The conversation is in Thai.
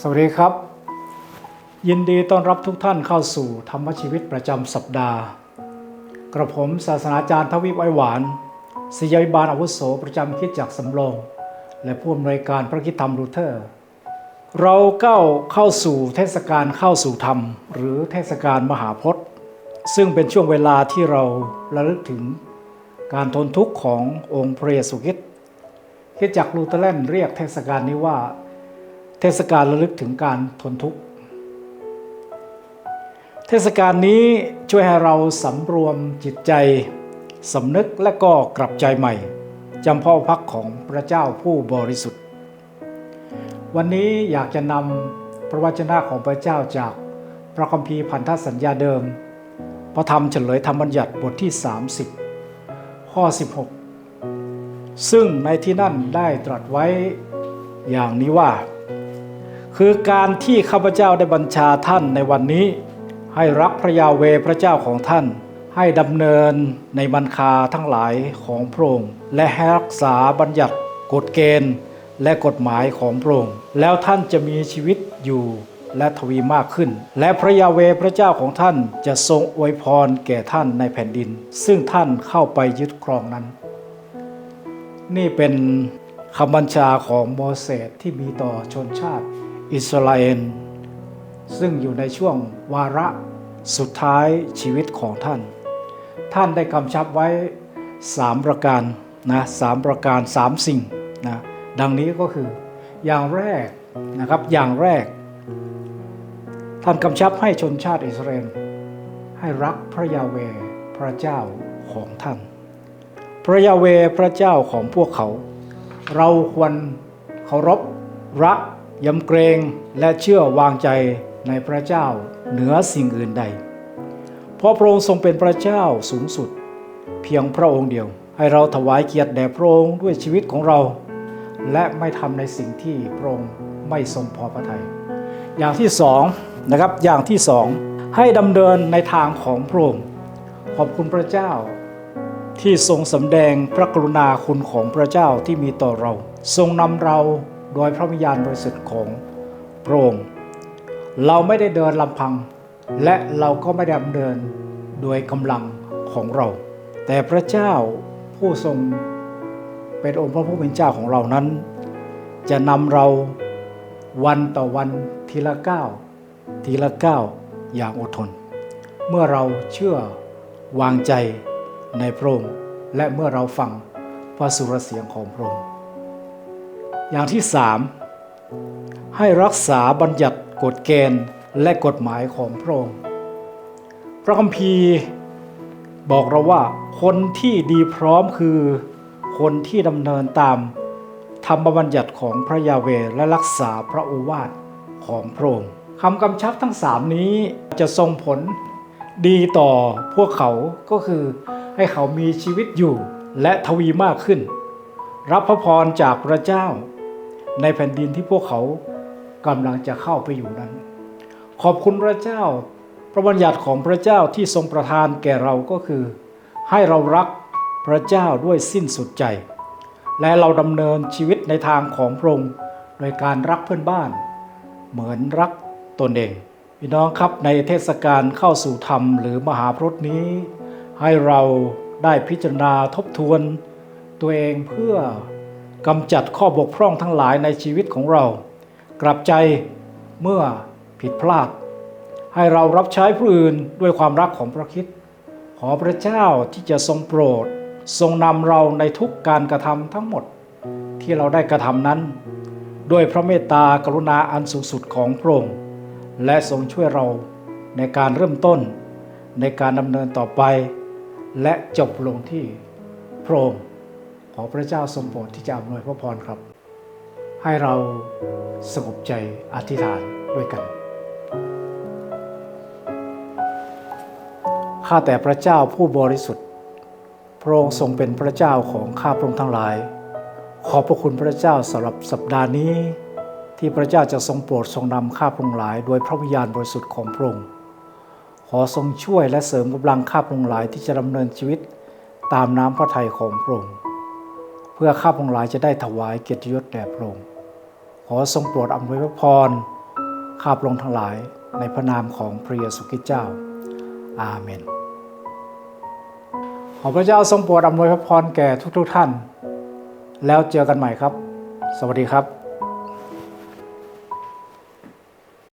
สวัสดีครับ ยินดีต้อนรับทุกท่านเข้าสู่ธรรมชีวิตประจำสัปดาห์ กระผมศาสนาจารย์ทวิปไอหวานศิยาวิบาลอาวุโสประจำคิดจากสำโรงและผู้อำนวยการพระคิดธรรมรูเทอร์ เราก้าวเข้าสู่เทศกาลเข้าสู่ธรรม หรือเทศกาลมหาพจน์ ซึ่งเป็นช่วงเวลาที่เราระลึกถึงการทนทุกข์ขององค์พระเยซูคริสต์คิดจากลูเทอร์แลนเรียกเทศกาลนี้ว่า ทศกาลระลึกถึงการทนทุกข์ เทศกาลนี้ช่วยให้เราสำรวมจิตใจสำนึกและก็กลับใจใหม่จำพ่อพักของพระเจ้าผู้บริสุทธิ์ วันนี้อยากจะนำพระวจนะของพระเจ้าจากพระคัมภีร์พันธสัญญาเดิม พระธรรมเฉลยธรรมบัญญัติบทที่ 30 ข้อ 16 ซึ่งในที่นั่นได้ตรัสไว้อย่างนี้ว่า คือการที่ข้าพเจ้าได้บัญชาท่านในวันนี้ ให้รักพระยาเวพระเจ้าของท่าน ให้ดำเนินในบัญคาทั้งหลายของพระองค์และให้รักษาบัญญัติกฎเกณฑ์ และกฎหมายของพระองค์แล้วท่านจะมีชีวิตอยู่และทวีมากขึ้น และพระยาเวพระเจ้าของท่านจะทรงอวยพรแก่ท่านในแผ่นดิน ซึ่งท่านเข้าไปยึดครองนั้น นี่เป็นคำบัญชาของโมเสสที่มีต่อชนชาติ อิสราเอลซึ่งอยู่ในช่วงวาระสุดท้ายชีวิตของท่าน ท่านได้กำชับไว้ 3 ประการนะสามประการ 3 สิ่งนะดังนี้ก็คืออย่างแรกนะครับอย่างแรก ท่านกำชับให้ชนชาติอิสราเอลให้รักพระยาเวพระเจ้าของท่าน พระยาเวพระเจ้าของพวกเขา เราควรเคารพรัก ยำเกรงและเชื่อวางใจในพระเจ้าเหนือสิ่งอื่นใด เพราะพระองค์ทรงเป็นพระเจ้าสูงสุด เพียงพระองค์เดียว ให้เราถวายเกียรติแด่พระองค์ด้วยชีวิตของเรา และไม่ทำในสิ่งที่พระองค์ไม่ทรงพอพระทยัยอย่างที่สองนะครับอย่างที่สองให้ดำเนินในทางของพระองค์ขอบคุณพระเจ้า ที่ทรงสำแดงพระกรุณาคุณของพระเจ้าที่มีต่อเรา ทรงนำเรา โดยพระวิญญาณบริสุทธิ์ของพระองค์เราไม่ได้เดินลำพัง และเราก็ไม่ได้ดำเนินโดยกำลังของเรา แต่พระเจ้าผู้ทรงเป็นองค์พระผู้เป็นเจ้าของเรานั้น จะนำเราวันต่อวันทีละก้าวทีละก้าวอย่างอดทน เมื่อเราเชื่อวางใจในพระองค์และเมื่อเราฟังพระสุรเสียงของพระองค์ อย่างที่สามให้รักษาบัญญัติกฎเกณฑ์และกฎหมายของพระองค์พระคัมภีร์บอกเราว่าคนที่ดีพร้อมคือคนที่ดำเนินตามธรรมบัญญัติของพระยาเวและรักษาพระโอวาทของพระองค์คำกำชับทั้งสามนี้จะส่งผลดีต่อพวกเขาก็คือให้เขามีชีวิตอยู่และทวีมากขึ้น รับพระพรจากพระเจ้า ในแผ่นดินที่พวกเขากำลังจะเข้าไปอยู่นั้น ขอบคุณพระเจ้า พระบัญญัติของพระเจ้าที่ทรงประทานแก่เราก็คือ ให้เรารักพระเจ้าด้วยสิ้นสุดใจ และเราดำเนินชีวิตในทางของพระองค์โดยการรักเพื่อนบ้าน เหมือนรักตนเองพี่น้องครับในเทศกาลเข้าสู่ธรรมหรือมหาพรตนี้ ให้เราได้พิจารณาทบทวนตัวเองเพื่อ กำจัดข้อบกพร่องทั้งหลายในชีวิตของเรา กลับใจเมื่อผิดพลาด ให้เรารับใช้ผู้อื่นด้วยความรักของพระคิดขอพระเจ้าที่จะทรงโปรด ทรงนำเราในทุกการกระทำทั้งหมด ที่เราได้กระทำนั้น ด้วยพระเมตตากรุณาอันสูงสุดของพระองค์และทรงช่วยเราในการเริ่มต้นในการดำเนินต่อไป และจบลงที่พระองค์ ขอพระเจ้าทรงโปรดที่จะอำนวยพระพรครับ ให้เราสงบใจอธิษฐานด้วยกัน ข้าแต่พระเจ้าผู้บริสุทธิ์ พระองค์ทรงเป็นพระเจ้าของข้าพระองค์ทั้งหลาย ขอบพระคุณพระเจ้าสำหรับสัปดาห์นี้ ที่พระเจ้าจะทรงโปรดทรงนำข้าพระองค์หลาย โดยพระวิญญาณบริสุทธิ์ของพระองค์ขอทรงช่วยและเสริมกำลังข้าพระองค์หลายที่จะดำเนินชีวิตตามน้ำพระทัยของพระองค์ เพื่อข้าพองค์หลายจะได้ถวายเกียรติยศแด่พระองค์ขอทรงโปรดอำนวยพระพรข้าพระองค์ทั้งหลายในพระนามของพระเยซูคริสต์เจ้า อาเมน ขอพระเจ้าทรงโปรดอำนวยพระพรแก่ทุกๆท่าน แล้วเจอกันใหม่ครับ สวัสดีครับ